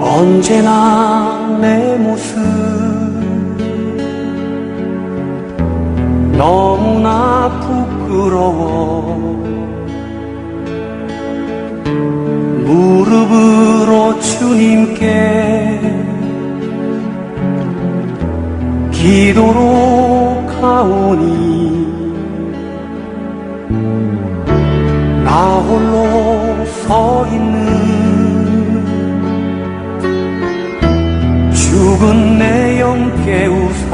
언제나 내 모습 너무나 부끄러워. 무릎으로 주님께 기도로 가오니 나 홀로 서 있는 죽은 내 영 깨우사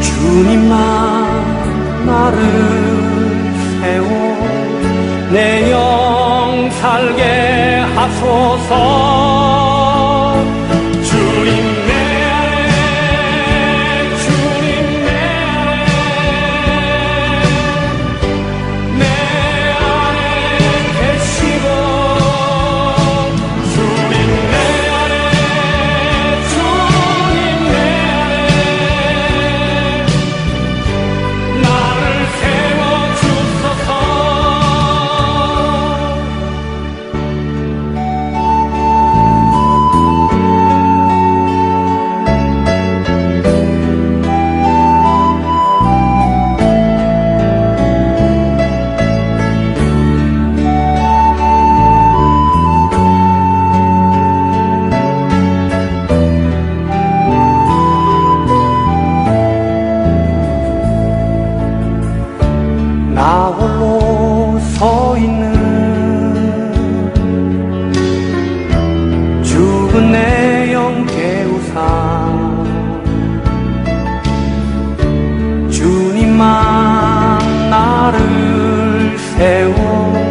주님만 나를 세워 내 영 살게 하소서 é